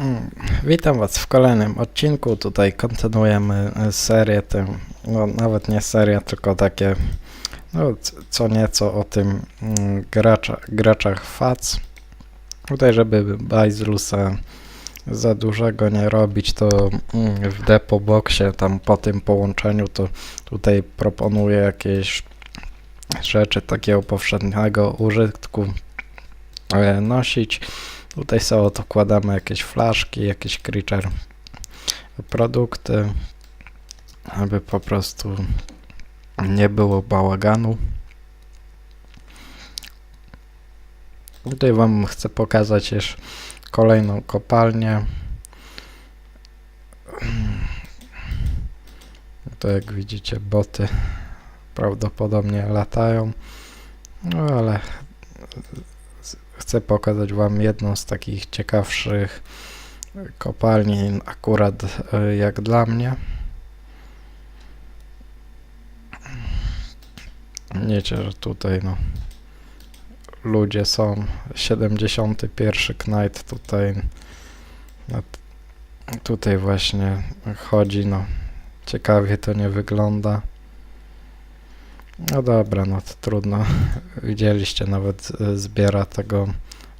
Mm, Witam Was w kolejnym odcinku. Tutaj kontynuujemy e, serię tę, no nawet nie serię, tylko takie no, co nieco o tym mm, gracza, graczach FAC. Tutaj, żeby Bajzlusa za dużego nie robić, to mm, w Depo Boxie, tam po tym połączeniu, to tutaj proponuję jakieś rzeczy takiego powszechnego użytku e, nosić. Tutaj sobie odkładamy jakieś flaszki, jakieś creature produkty, aby po prostu nie było bałaganu. Tutaj Wam chcę pokazać jeszcze kolejną kopalnię. To jak widzicie boty prawdopodobnie latają, no ale chcę pokazać Wam jedną z takich ciekawszych kopalni, akurat e, jak dla mnie. Wiecie, że tutaj no, ludzie są. 71 Knight tutaj tutaj właśnie chodzi, no ciekawie to nie wygląda. No dobra, no to trudno. Widzieliście, nawet e, zbiera tego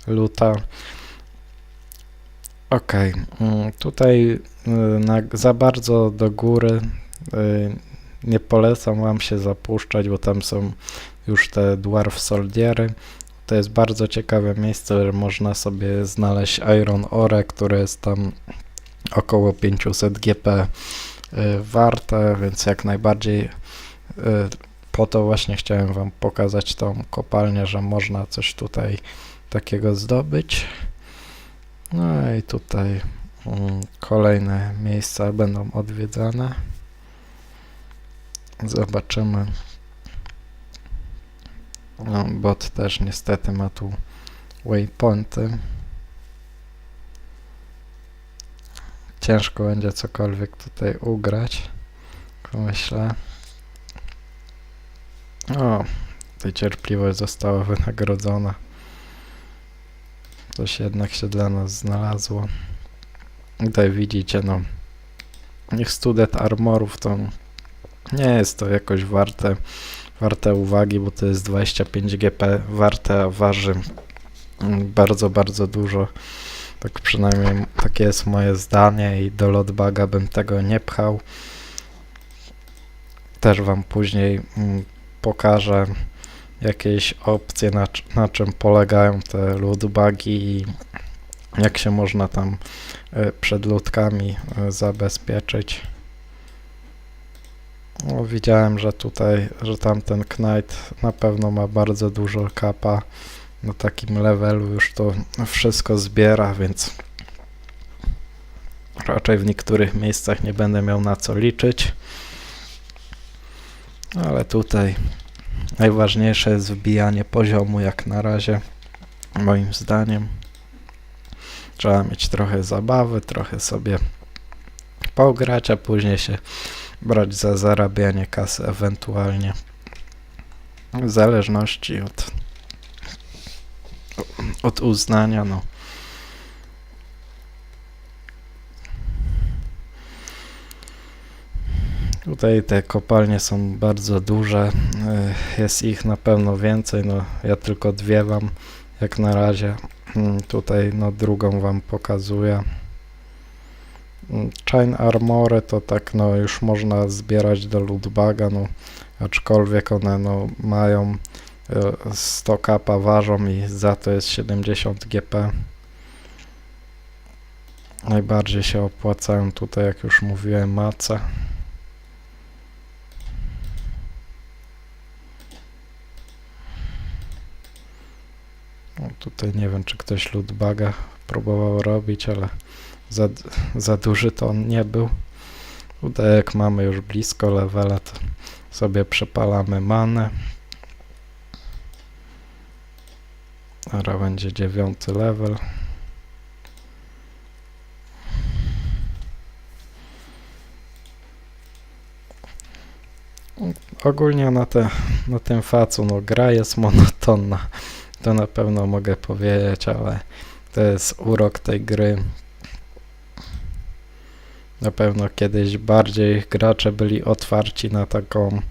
luta. Okej, mm, tutaj y, na, za bardzo do góry y, nie polecam wam się zapuszczać, bo tam są już te dwarf soldiery. To jest bardzo ciekawe miejsce, że można sobie znaleźć Iron Ore, które jest tam około 500 GP y, warte, więc jak najbardziej y, po to właśnie chciałem wam pokazać tą kopalnię, że można coś tutaj takiego zdobyć. No i tutaj mm, kolejne miejsca będą odwiedzane. Zobaczymy. No, bot też niestety ma tu waypointy. Ciężko będzie cokolwiek tutaj ugrać. Myślę. O, tutaj cierpliwość została wynagrodzona. Coś jednak się dla nas znalazło. Tutaj widzicie, no. Ich student armorów to nie jest to jakoś warte, warte uwagi, bo to jest 25 GP warte, a waży bardzo, bardzo dużo. Tak przynajmniej takie jest moje zdanie i do lotbaga bym tego nie pchał. Też wam później mm, pokażę jakieś opcje, na, na czym polegają te lootbagi i jak się można tam e, przed ludkami e, zabezpieczyć. No, widziałem, że tutaj, że tamten Knight na pewno ma bardzo dużo kapa. Na takim levelu już to wszystko zbiera, więc raczej w niektórych miejscach nie będę miał na co liczyć. Ale tutaj Najważniejsze jest wbijanie poziomu jak na razie, moim zdaniem. Trzeba mieć trochę zabawy, trochę sobie pograć, a później się brać za zarabianie kasy ewentualnie. W zależności od, od uznania, no. Tutaj te kopalnie są bardzo duże, y, jest ich na pewno więcej, no ja tylko dwie wam jak na razie, Mm, tutaj no drugą wam pokazuję. Mm, Chain Armory to tak no już można zbierać do lootbaga, no aczkolwiek one no mają y, 100 kapa ważą i za to jest 70 GP. Najbardziej się opłacają tutaj, jak już mówiłem, mace. No, tutaj nie wiem, czy ktoś lootbaga próbował robić, ale za, za duży to on nie był. Tutaj jak mamy już blisko levela, to sobie przepalamy manę. Teraz będzie dziewiąty level. Ogólnie na, te, na tym facu no, gra jest monotonna. To na pewno mogę powiedzieć, ale to jest urok tej gry. na pewno kiedyś bardziej gracze byli otwarci na taką,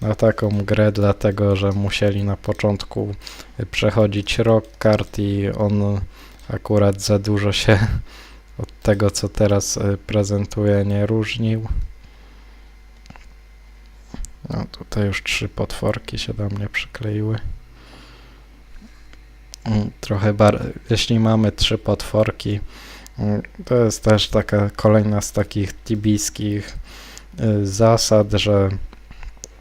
na taką grę, dlatego że musieli na początku przechodzić rock kart i on akurat za dużo się od tego, co teraz y, prezentuje, nie różnił. No tutaj już trzy potworki się do mnie przykleiły. Mm, Trochę bar... Jeśli mamy trzy potworki, mm, to jest też taka kolejna z takich tibijskich y, zasad, że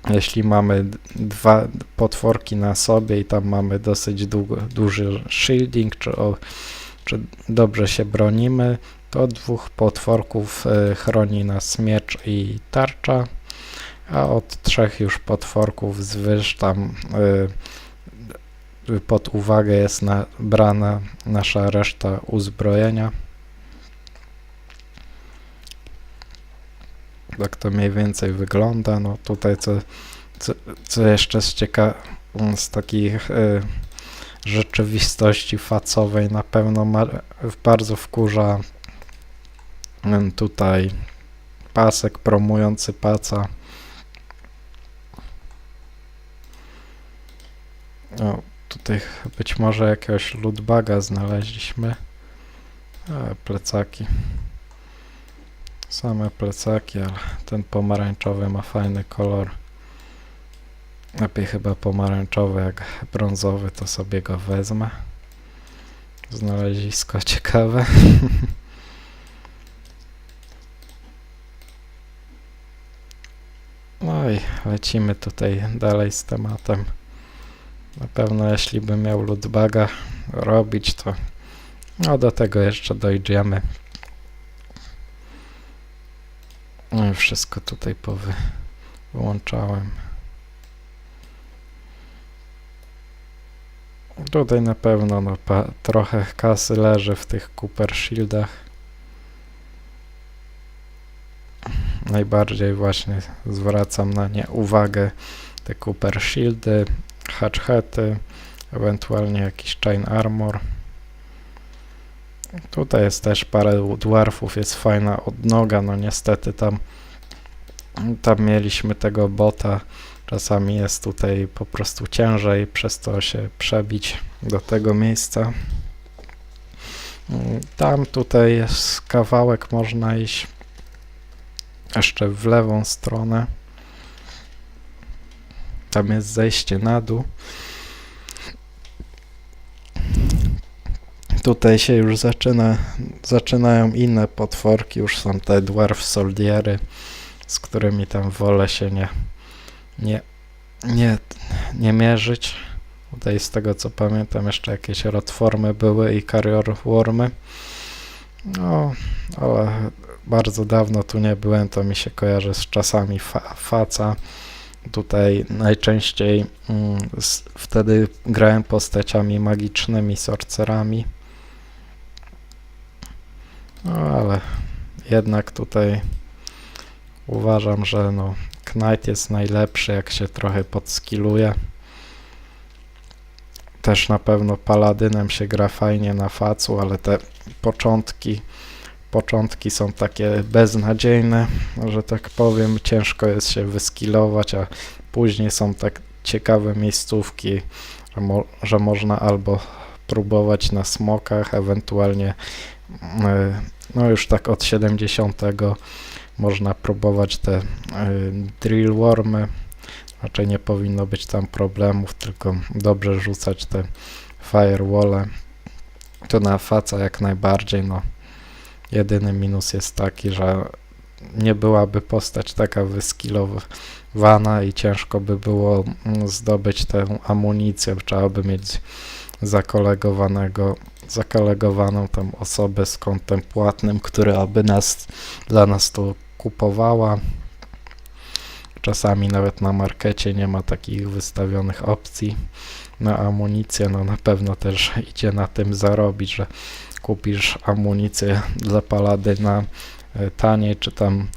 jeśli mamy dwa potworki na sobie i tam mamy dosyć długo, duży shielding, czy, o, czy dobrze się bronimy, to dwóch potworków y, chroni nas miecz i tarcza, a od trzech już potworków zwyż tam y, pod uwagę jest na, brana nasza reszta uzbrojenia. Tak to mniej więcej wygląda. No tutaj co, co, co jeszcze z cieka z takich y, rzeczywistości facowej na pewno bardzo wkurza y, tutaj pasek promujący paca. Tutaj być może jakiegoś lootbaga znaleźliśmy. E, plecaki. Same plecaki, ale ten pomarańczowy ma fajny kolor. Lepiej chyba pomarańczowy jak brązowy, to sobie go wezmę. Znalezisko ciekawe. No i lecimy tutaj dalej z tematem. Na pewno jeśli bym miał lootbaga robić, to no do tego jeszcze dojdziemy. No wszystko tutaj powy wyłączałem. Tutaj na pewno no, trochę kasy leży w tych Cooper Shieldach. Najbardziej właśnie zwracam na nie uwagę te Cooper Shieldy, hatchety, ewentualnie jakiś chain armor. Tutaj jest też parę dwarfów, jest fajna odnoga, no niestety tam tam mieliśmy tego bota, czasami jest tutaj po prostu ciężej przez to się przebić do tego miejsca. Mm, Tam tutaj jest kawałek, można iść jeszcze w lewą stronę. Tam jest zejście na dół. Tutaj się już zaczyna, zaczynają inne potworki, już są te dwarf soldiery, z którymi tam wolę się nie, nie, nie, nie mierzyć. Tutaj z tego co pamiętam jeszcze jakieś rotformy były i carrier wormy. No, ale bardzo dawno tu nie byłem, to mi się kojarzy z czasami fa faca. Tutaj najczęściej mm, wtedy grałem postaciami magicznymi, sorcerami. No ale jednak tutaj uważam, że no Knight jest najlepszy, jak się trochę podskiluje. Też na pewno Paladynem się gra fajnie na facu, ale te początki początki są takie beznadziejne, że tak powiem, ciężko jest się wyskilować, a później są tak ciekawe miejscówki, że, mo że można albo próbować na smokach, ewentualnie e, no już tak od 70 można próbować te e, drill wormy. Raczej nie powinno być tam problemów, tylko dobrze rzucać te firewall. To na faca jak najbardziej, no Jedyny minus jest taki, że nie byłaby postać taka wyskilowana i ciężko by było zdobyć tę amunicję. Trzeba by mieć zakolegowanego, zakolegowaną tam osobę z kontem płatnym, która by nas, dla nas to kupowała. Czasami nawet na markecie nie ma takich wystawionych opcji na amunicję. No na pewno też idzie na tym zarobić, że kupisz amunicję dla paladyna e, taniej, czy tam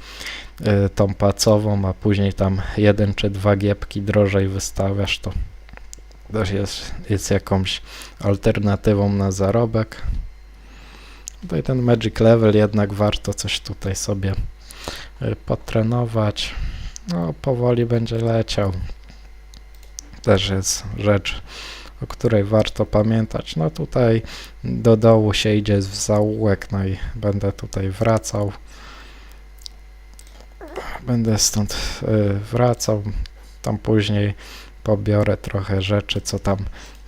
e, tą pacową, a później tam jeden czy dwa giepki drożej wystawiasz, to też jest, jest jakąś alternatywą na zarobek. Tutaj ten Magic Level jednak warto coś tutaj sobie y, potrenować. No, powoli będzie leciał. Też jest rzecz, o której warto pamiętać. No tutaj do dołu się idzie w zaułek, no i będę tutaj wracał. Będę stąd y, wracał. Tam później pobiorę trochę rzeczy, co tam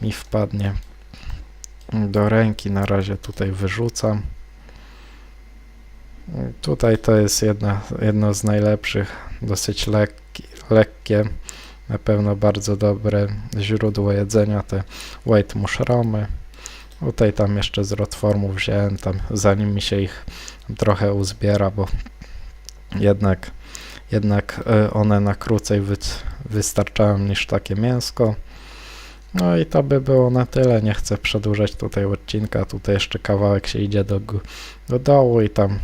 mi wpadnie do ręki. Na razie tutaj wyrzucam. Tutaj to jest jedna, jedno z najlepszych, dosyć lekki, lekkie, na pewno bardzo dobre źródło jedzenia, te white mushroomy. Tutaj tam jeszcze z rotformu wziąłem, tam zanim mi się ich trochę uzbiera, bo jednak, jednak e, one na krócej wy, wystarczają niż takie mięsko. No i to by było na tyle. Nie chcę przedłużać tutaj odcinka. Tutaj jeszcze kawałek się idzie do, do dołu i tam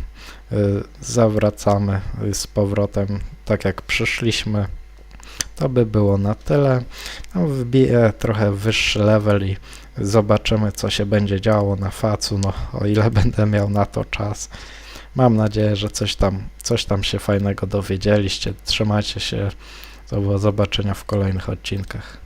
zawracamy y, z powrotem tak jak przyszliśmy. To by było na tyle. No, wbiję trochę wyższy level i zobaczymy co się będzie działo na facu, no o ile będę miał na to czas. Mam nadzieję, że coś tam, coś tam się fajnego dowiedzieliście. Trzymajcie się. Do zobaczenia w kolejnych odcinkach.